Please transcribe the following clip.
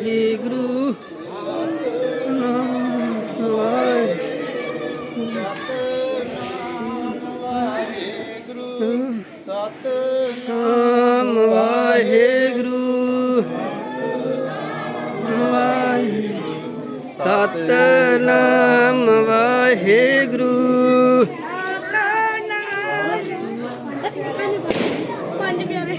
ਵਾਹਿਗੁਰੂ। ਨਾਮ ਵਾਹਿਗੁਰੂ। ਨਾਮ ਵਾਹਿਗੁਰੂ। ਵਾਹਿਗੁਰੂ ਸਤਿਨਾਮ। ਵਾਹਿਗੁਰੂ ਪੰਜ ਪਿਆਰੇ।